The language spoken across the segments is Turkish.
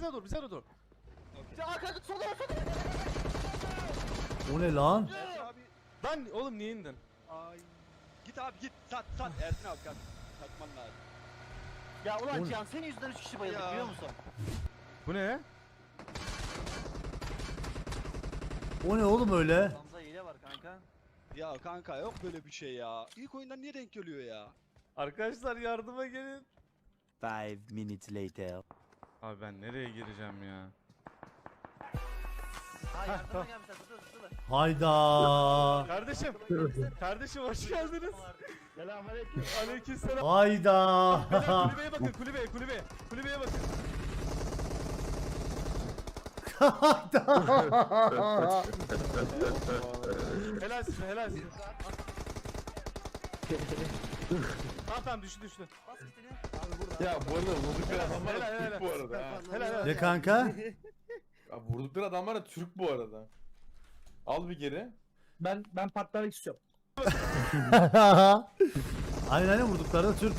bize dur bize dur. Arkada sola sola. O ne lan? Ersin abi. Lan oğlum niye indin? Ay. Git abi git. Sat sat. Ersin abi kalk. Satman lazım. Ya ulan Oğlum. Cihan senin yüzünden 3 kişi bayıldık Ya. biliyor musun? Bu ne? O ne oğlum öyle? Hamza hile var kanka. Ya kanka yok böyle bir şey ya. İlk oyundan niye denk geliyor ya? Arkadaşlar yardıma gelin. Five minutes later. Abi ben nereye gireceğim ya? Ha yardıma gelmişler tutu tutu. Hayda. Kardeşim. Kardeşim hoş geldiniz. Selamünaleyküm. Aleykümselam. Hayda. Kulübeye bakın kulübeye kulübeye. Kulübeye bakın. Helal size helal size. Tamam tamam düştü düştü. Ya bu arada vurdukları adamlar Helal, da helal. Türk bu arada ha. Helal helal. ne kanka? Ya vurdukları adamlar da Türk bu arada. Al bir geri. Ben ben patlamak istiyorum. aynen aynen vurdukları da Türk.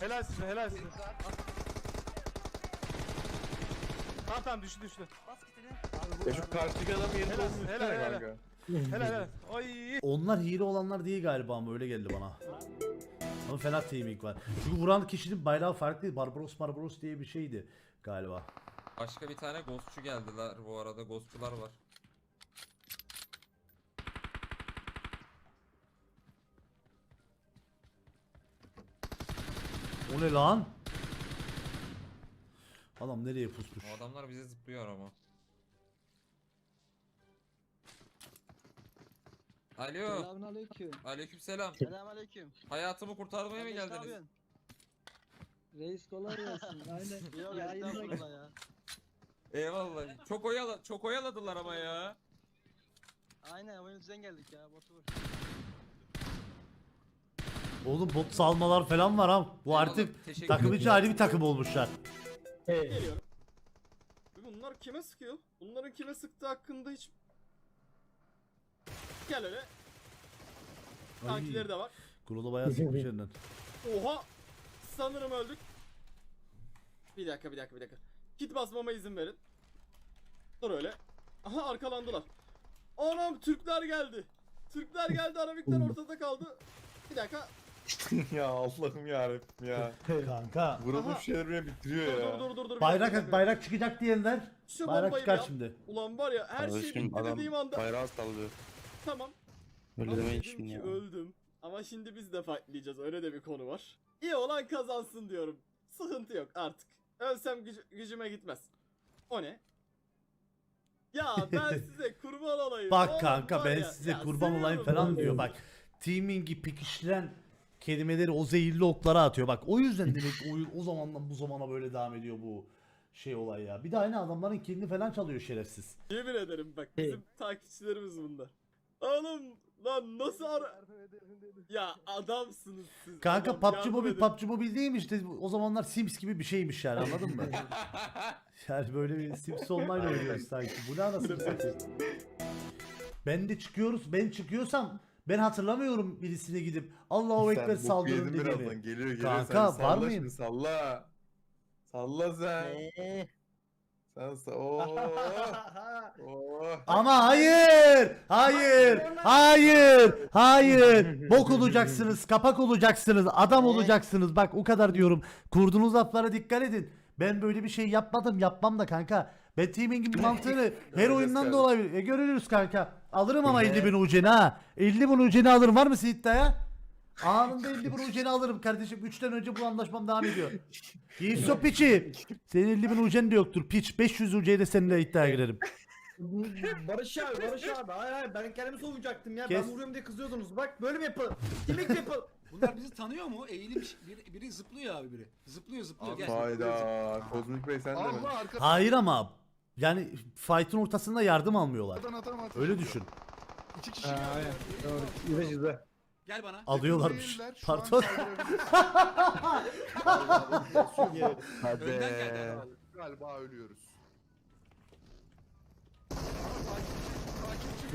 Helal size helal size. Tamam tamam düştü düştü. Ya şu karşıdaki adamın yerinde Helal, olsun helal, helal. kanka. Helal helal. Ay. Onlar hile olanlar değil galiba ama öyle geldi bana. Ama fena teaming var. Çünkü vuran kişinin bayrağı farklıydı. Barbaros Barbaros diye bir şeydi galiba. Başka bir tane ghostçu geldiler bu arada ghostçular var. O ne lan? Adam nereye pusmuş? O adamlar bize zıplıyor ama. Alo. Selamünaleyküm. Aleykümselam. Selamünaleyküm. Hayatımı kurtarmaya mı Kardeş, ne geldiniz? yapıyorsun? Reis kolay gelsin. Aynen. Yok estağfurullah ya. Eyvallah. Çok oyala çok oyaladılar ama ya. Aynen oyuncudan geldik ya botu vur. Oğlum bot salmalar falan var ha. Bu Eyvallah, artık teşekkür takım ederim. içi ayrı bir takım olmuşlar. Hey. Bunlar kime sıkıyor? Bunların kime sıktığı hakkında hiç... Gel öyle. Tankileri de var. Kurulu bayağı sıkmış elinden. Oha! Sanırım öldük. Bir dakika bir dakika bir dakika. Kit basmama izin verin. Dur öyle. Aha arkalandılar. Anam Türkler geldi. Türkler geldi Arabikler ortada kaldı. Bir dakika. ya Allah'ım yarabbim ya. Kanka. Vurulmuş şeyler beni bitiriyor Dur ya. dur dur dur dur. Bayrak dakika. bayrak çıkacak diyenler. Şu Bayrak çıkar al. şimdi. Ulan var ya her şey bitti dediğim anda. bayrağı sallıyor. Tamam. Öyle Ama demeyin dedim şimdi ki ya. öldüm. Ama şimdi biz de fightlayacağız öyle de bir konu var. İyi olan kazansın diyorum. Sıkıntı yok artık. Ölsem güc- gücüme gitmez. O ne? Ya ben size kurban olayım. Bak kanka var ben ya, size ya kurban olayım seviyorum falan lan. diyor bak. Teaming'i pekiştiren kelimeleri o zehirli oklara atıyor. Bak o yüzden demek ki oyun o zamandan bu zamana böyle devam ediyor bu şey olay ya. Bir de aynı adamların kilini falan çalıyor şerefsiz. Yemin ederim bak bizim takipçilerimiz bunlar. Oğlum lan nasıl ara... Ya adamsınız siz. Kanka adam, PUBG Mobile. PUBG Mobile değilmiş de o zamanlar Sims gibi bir şeymiş yani anladın mı? yani böyle bir Sims Online oynuyoruz sanki. Bu ne anasını satayım. Ben de çıkıyoruz. Ben çıkıyorsam ben hatırlamıyorum birisine gidip Allahu Ekber saldırın birazdan. Geliyor geliyor. Kanka, sen var mıyım? Salla. Salla sen. Sen sa- Oo. Oo. Ama hayır, hayır, hayır, hayır. Bok olacaksınız, kapak olacaksınız, adam olacaksınız. Bak o kadar diyorum. Kurduğunuz laflara dikkat edin. Ben böyle bir şey yapmadım, yapmam da kanka. Ben teaming'in mantığını her oyundan da olabilir. E görürüz kanka. Alırım ama 50 bin uceni ha. 50 bin uceni alırım. Var mısın iddiaya? Anında 50 bin uceni alırım kardeşim. 3'ten önce bu anlaşmam devam ediyor. Yiğitso piçi. Senin 50 bin ucen de yoktur. Piç 500 uceye de seninle iddiaya girerim. Barış abi Barış abi. Hayır hayır ben kendimi savunacaktım ya. Kes. Ben vuruyorum diye kızıyordunuz. Bak böyle mi yapalım? Kimlik mi yapalım? Bunlar bizi tanıyor mu? Eğilip biri, biri zıplıyor abi biri. Zıplıyor zıplıyor. Gel. Hayda. Kozmik Bey sen de mi? Allah arkadan Hayır ama yani fight'ın ortasında yardım almıyorlar. adam ateş Öyle düşün. İki kişi geldi. Doğru. Yüze yüze. Gel bana. Alıyorlarmış. Değiller, şu an Pardon. kaldırabiliriz. Hadi. Önden geldi adam. Galiba ölüyoruz.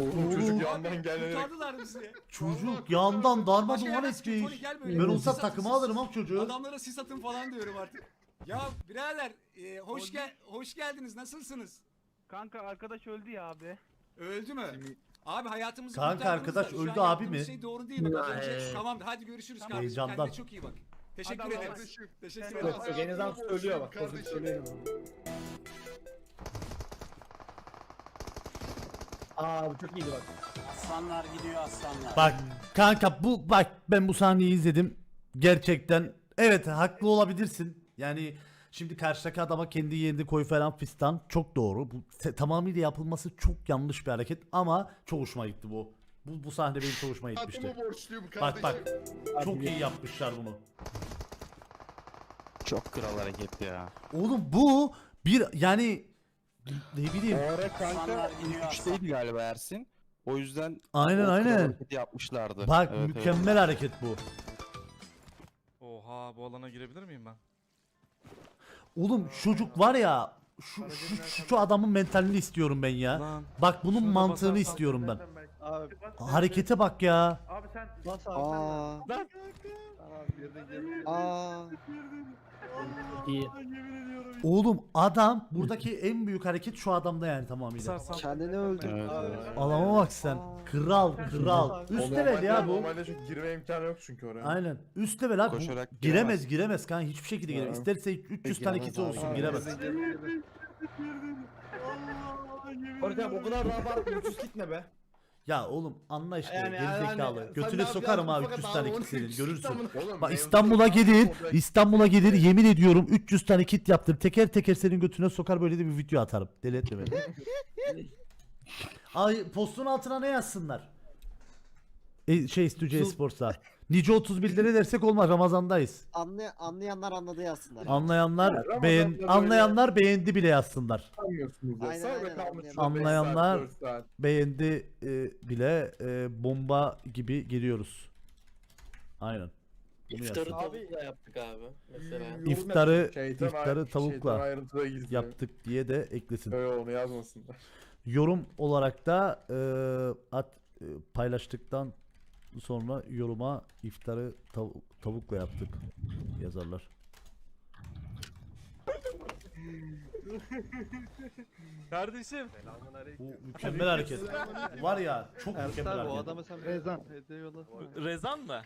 Oğlum çocuk yandan gelerek. Kurtardılar bizi. Çocuk yandan darma Başka duman yerden sıkıyor, etti. Tony gel böyle. Ben atın, takıma sis. alırım am çocuğu. Adamlara sis atın falan diyorum artık. Ya birader e, hoş gel hoş geldiniz. Nasılsınız? Kanka arkadaş öldü ya abi. Öldü mü? Abi hayatımızı Kanka arkadaş şu öldü an abi yaptığımız mi? Şey doğru değil bak. Az önce tamam hadi görüşürüz kardeşim. Heyecandan. Kendine çok iyi bak. Teşekkür Hadi ederiz. Kardeşim. Teşekkür Yok, ederiz. Yok en azından söylüyor bak. Kardeşim. Söylüyor. Aa bu çok iyiydi bak. Aslanlar gidiyor aslanlar. Bak kanka bu bak ben bu sahneyi izledim. Gerçekten evet haklı olabilirsin. Yani şimdi karşıdaki adama kendi yerini koy falan fistan çok doğru. Bu te- tamamıyla yapılması çok yanlış bir hareket ama çok hoşuma gitti bu. Bu, bu sahne benim çok hoşuma gitmişti. Borçluyum Bak kardeşim. bak çok iyi yapmışlar bunu. Çok kral hareket ya. Oğlum bu bir yani ne bileyim. Aslanlar gidiyor Güçteydi galiba Ersin. O yüzden Aynen o kral aynen. hareketi yapmışlardı. Bak Evet, evet. mükemmel hareket bu. Oha bu alana girebilir miyim ben? Oğlum çocuk var ya şu, şu, şu, şu adamın mentalini istiyorum ben ya. Lan. Bak bunun mantığını istiyorum ben. Abi Harekete bak ya. bas abi Aa, aa. İyi. Oğlum adam buradaki en büyük hareket şu adamda yani tamamıyla. Kendini öldür. Evet, evet. Alama bak sen. Kral kral. Üst level ya bu. Normalde çok girme imkanı yok çünkü oraya. Aynen. Üst level abi. Bu Koşarak giremez giremez. giremez kanka hiçbir şekilde giremez. İsterse 300 tane giremez kiti olsun giremez. Abi o kadar daha var. 300 kit ne be? Ya oğlum anla işte Yani- yani gerizekalı. hani- Götüne sokarım abi fakat 300 tane kit senin 300 görürsün. Oğlum, Bak İstanbul'a gelir. İstanbul'a gelir yemin ediyorum 300 tane kit yaptım. Teker teker senin götüne sokar böyle de bir video atarım. Deli etme beni. Ay postun altına ne yazsınlar? E, şey Stüdyo Esports'a. Nice 31 lira dersek olmaz Ramazan'dayız. Anlay anlayanlar anladı yazsınlar. Anlayanlar Ramazan'da beğen böyle- anlayanlar beğendi bile yazsınlar. Sanmıyorsunuz ya. Aynen, Sonra aynen, kalmış anlayan- şurada beş saat, Anlayanlar- dört saat. Beğendi e, bile e, bomba gibi geliyoruz. Aynen. Bunu yazsın. tavukla yaptık abi. Mesela. İftarı Şeytan iftarı ay- tavukla şeytan ayrıntıda gizli. yaptık diye de eklesin. Öyle onu yazmasınlar. Yorum olarak da e, at e, paylaştıktan sonra yoruma iftarı tav- tavukla yaptık yazarlar. Kardeşim. Bu mükemmel hareket. Var ya çok mükemmel hareket. sen Rezan. Hediye yollasana. Rezan mı?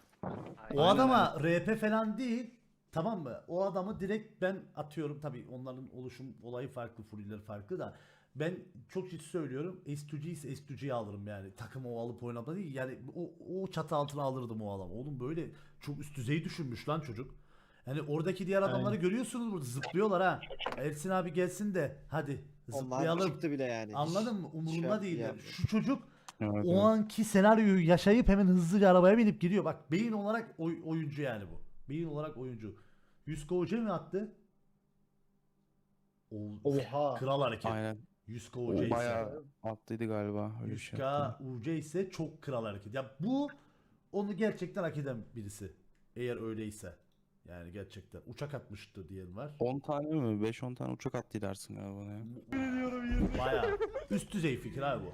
O adama RP falan değil. Tamam mı? O adamı direkt ben atıyorum tabii onların oluşum olayı farklı, furiler farklı da ben çok ciddi söylüyorum. S2G ise S2G'yi alırım yani. Takım o alıp oynamda değil. Yani o, o çatı altına alırdım o adam. Oğlum böyle çok üst düzey düşünmüş lan çocuk. Yani oradaki diğer adamları görüyorsunuz burada zıplıyorlar ha. Ersin abi gelsin de hadi zıplayalım. bile yani. Anladın mı? Umurumda yap- değil. Şu çocuk Evet, o anki senaryoyu yaşayıp hemen hızlıca arabaya binip gidiyor. Bak beyin olarak oy- oyuncu yani bu. Beyin olarak oyuncu. 100 kovucu mi attı? O, Oha. Kral hareket. Aynen. 100 kovucu ise. Bayağı attıydı galiba. Öyle bir şey 100k yaptı. UC ise çok kral hareket. Ya bu onu gerçekten hak eden birisi. Eğer öyleyse. Yani gerçekten. Uçak atmıştı diyen var. 10 tane mi? 5-10 tane uçak attı dersin galiba ya. Baya üst düzey fikir abi bu.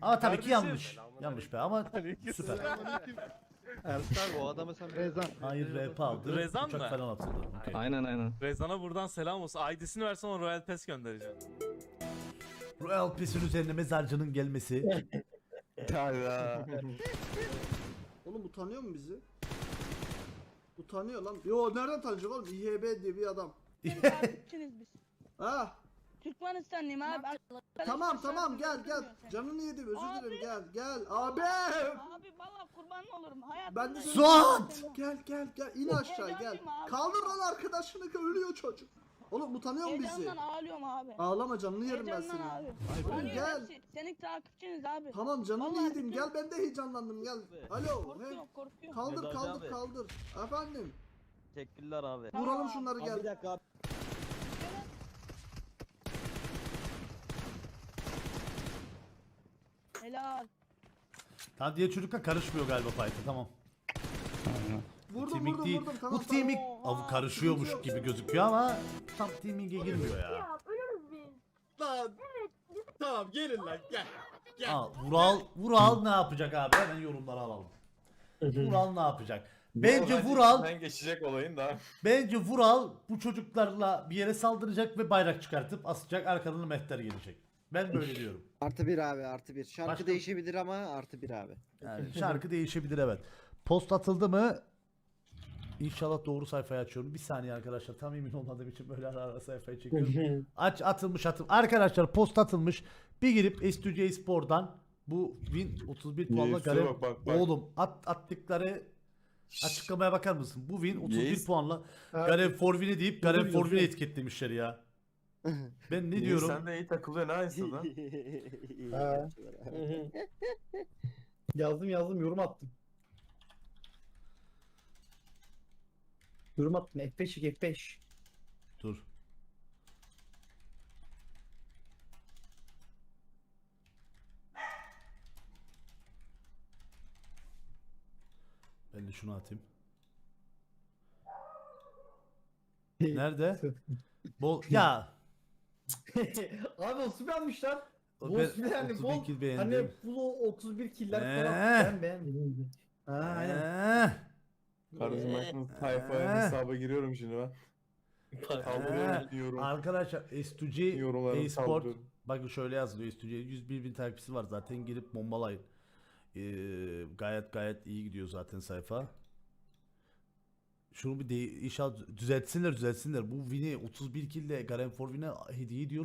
Ama tabii ki yanlış. Yanlış be ama süper. Ersin abi o adama sen Rezan. Hayır rap aldı. Rezan uçak mı? falan atıldı. Okey. Aynen aynen. Rezan'a buradan selam olsun. ID'sini versen ona Royal Pass göndereceğim. Royal Pass'in üzerine mezarcının gelmesi. Hayda. Oğlum utanıyor mu bizi? Utanıyor lan. Yo nereden tanıyacak oğlum? İHB diye bir adam. Türkçeniz biz. Ha Türkmenistanlıyım abi. tamam tamam gel gel. Canını yedim özür dilerim gel gel. Abi. Abi valla kurban olurum. Hayatımda Ben de Suat! Gel gel gel in aşağı gel. Heyecanlıyım abi. Kaldır lan arkadaşını ki ölüyor çocuk. Oğlum utanıyor mu bizi? Heyecandan ağlıyorum abi. Ağlama canını yerim ben Heyecandan seni. abi. Oğlum Tanıyor gel. hepsi. Senin takipçiniz abi. Tamam canını Vallahi yedim bütün- gel ben de heyecanlandım gel. Alo. He. Korkuyorum korkuyorum. Kaldır kaldır kaldır. Efendim. Teşekkürler abi. Vuralım şunları gel. dakika Helal. Tam diye çocukla karışmıyor galiba fight'a tamam. Vurdum Teaming vurdum değil. vurdum tamam Bu teaming tamam. Av karışıyormuş gibi gözüküyor ama tam teaming'e girmiyor ya. Lan. Tamam gelin lan gel. Aa, Vural, Vural ne yapacak abi? Hemen yorumları alalım. Vural ne yapacak? Bence Vural Ben geçecek olayın da. Bence Vural bu çocuklarla bir yere saldıracak ve bayrak çıkartıp asacak arkadan mehter gelecek. Ben böyle diyorum. Artı bir abi artı bir. Şarkı Başka- değişebilir ama artı bir abi. Yani şarkı değişebilir evet. Post atıldı mı? İnşallah doğru sayfayı açıyorum. Bir saniye arkadaşlar tam emin olmadığım için böyle ara ara sayfayı çekiyorum. Aç atılmış atıl. Arkadaşlar post atılmış. Bir girip S2J Spor'dan bu win 31 puanla Yeğiz'e Garen bak, bak, bak. oğlum at attıkları açıklamaya bakar mısın? Bu win 31 Yeğiz. puanla Garen Forvin'i deyip Garen Forvin'i etiketlemişler ya. Ben ne diyorum? Sen de iyi takılıyorsun ha. Ha. yazdım yazdım yorum attım. Yorum attım F5 çek F5. Dur. Ben de şunu atayım. Nerede? Bol ya abi o su beğenmişler. o Bu ben yani 31 bol. kill beğendim. Hani full o 31 killer falan. Eh. Ben beğenmedim. Ha aynen. Eh, Karizmak'ın tayfa Ee. hesaba giriyorum şimdi ben. Kaldırıyorum diyorum. Arkadaşlar S2G Yorumlarını e-sport saldırıyorum. bakın şöyle yazılıyor S2G 101 bin takipçisi var zaten girip bombalayın. Ee, gayet gayet iyi gidiyor zaten sayfa. Şunu bir de inşallah düzeltsinler düzeltsinler. Bu win'i 31 kill ile Garen Forvin'e hediye ediyor.